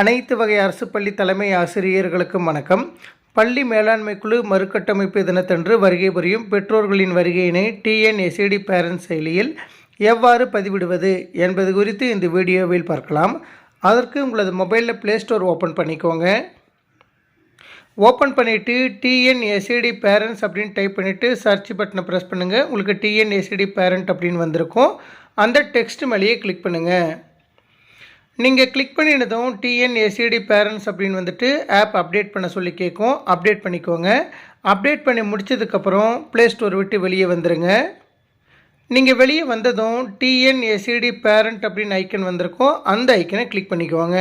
அனைத்து வகை அரசு பள்ளி தலைமை ஆசிரியர்களுக்கும் வணக்கம். பள்ளி மேலாண்மை குழு மறுகட்டமைப்பு தினத்தன்று வருகை புரியும் பெற்றோர்களின் வருகையினை டிஎன்எஸ்ஏடி பேரண்ட் செயலியில் எவ்வாறு பதிவிடுவது என்பது குறித்து இந்த வீடியோவில் பார்க்கலாம். அதற்கு உங்களது மொபைலில் ப்ளே ஸ்டோர் ஓப்பன் பண்ணிக்கோங்க. ஓப்பன் பண்ணிவிட்டு டிஎன்எஸ்ஏடி பேரண்ட்ஸ் அப்படின்னு டைப் பண்ணிவிட்டு சர்ச் பட்டனை ப்ரெஸ் பண்ணுங்கள் உங்களுக்கு டிஎன்எஸ்ஏடி பேரண்ட் அப்படின்னு வந்திருக்கும். அந்த டெக்ஸ்ட் மேலேயே கிளிக் பண்ணுங்கள் நீங்கள் கிளிக் பண்ணினதும் டிஎன்எஸ்சிடி பேரண்ட்ஸ் அப்படின்னு வந்துட்டு ஆப் அப்டேட் பண்ண சொல்லி கேட்கும் அப்டேட் பண்ணிக்கோங்க. அப்டேட் பண்ணி முடிச்சதுக்கப்புறம் ப்ளே ஸ்டோர் விட்டு வெளியே வந்துடுங்க நீங்கள் வெளியே வந்ததும் டிஎன்எஸ்சிடி பேரண்ட் அப்படின்னு ஐக்கன் வந்திருக்கும். அந்த ஐக்கனை கிளிக் பண்ணிக்கோங்க.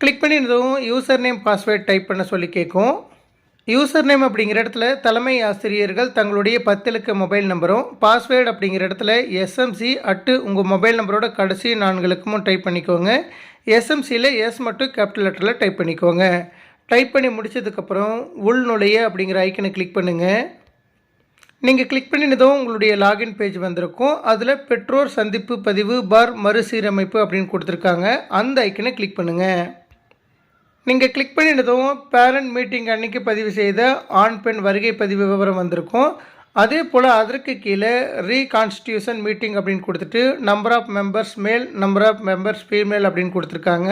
கிளிக் பண்ணினதும் யூசர் நேம் பாஸ்வேர்ட் டைப் பண்ண சொல்லி கேட்கும் யூசர் நேம் அப்படிங்கிற இடத்துல தலைமை ஆசிரியர்கள் தங்களுடைய பத்திலுக்கு மொபைல் நம்பரும் பாஸ்வேர்டு அப்படிங்கிற இடத்துல எஸ்எம்சி அட்டு உங்கள் மொபைல் நம்பரோட கடைசி நான்களுக்கும் டைப் பண்ணிக்கோங்க. எஸ்எம்சியில் எஸ் மட்டும் கேபிட்டல் லெட்டரில் டைப் பண்ணிக்கோங்க. டைப் பண்ணி முடிச்சதுக்கப்புறம் உள் நுழைய அப்படிங்கிற ஐக்கனை கிளிக் பண்ணுங்கள் நீங்கள் கிளிக் பண்ணினதும் உங்களுடைய லாகின் பேஜ் வந்திருக்கும். அதில் பெற்றோர் சந்திப்பு பதிவு பார் மறுசீரமைப்பு அப்படின்னு கொடுத்துருக்காங்க. அந்த ஐக்கனை கிளிக் பண்ணுங்கள் நீங்கள் கிளிக் பண்ணினதும் பேரண்ட் மீட்டிங் அன்னைக்கு பதிவு செய்த ஆண் பெண் வருகை பதிவு விவரம் வந்திருக்கும். அதே போல் அதற்கு கீழே ரீகான்ஸ்டியூஷன் மீட்டிங் அப்படின்னு கொடுத்துட்டு number of members male number of members female அப்படின்னு கொடுத்துருக்காங்க.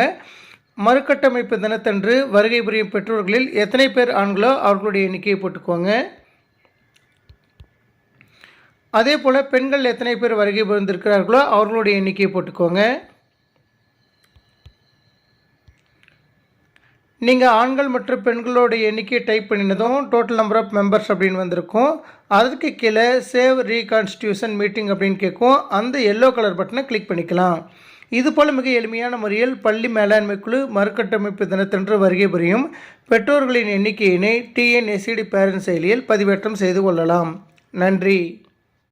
மறுகட்டமைப்பு தினத்தன்று வருகை புரியும் பெற்றோர்களில் எத்தனை பேர் ஆண்களோ அவர்களுடைய எண்ணிக்கையை போட்டுக்கோங்க. அதே போல் பெண்கள் எத்தனை பேர் வருகை புரிந்திருக்கிறார்களோ அவர்களுடைய எண்ணிக்கையை போட்டுக்கோங்க. நீங்கள் ஆண்கள் மற்றும் பெண்களோட எண்ணிக்கையை டைப் பண்ணினதும் டோட்டல் நம்பர் ஆஃப் மெம்பர்ஸ் அப்படின்னு வந்திருக்கும். அதுக்கு கீழே சேவ் ரீகான்ஸ்டியூஷன் மீட்டிங் அப்படின்னு கேட்கும். அந்த எல்லோ கலர் பட்டனை கிளிக் பண்ணிக்கலாம். இது போல் மிக எளிமையான முறையில் பள்ளி மேலாண்மை குழு மறுகட்டமைப்பு தினத்தன்று வருகை புரியும். பெற்றோர்களின் எண்ணிக்கையினை டிஎன்எஸ்சிடி பேரண்ட் செயலியில் பதிவேற்றம் செய்து கொள்ளலாம். நன்றி.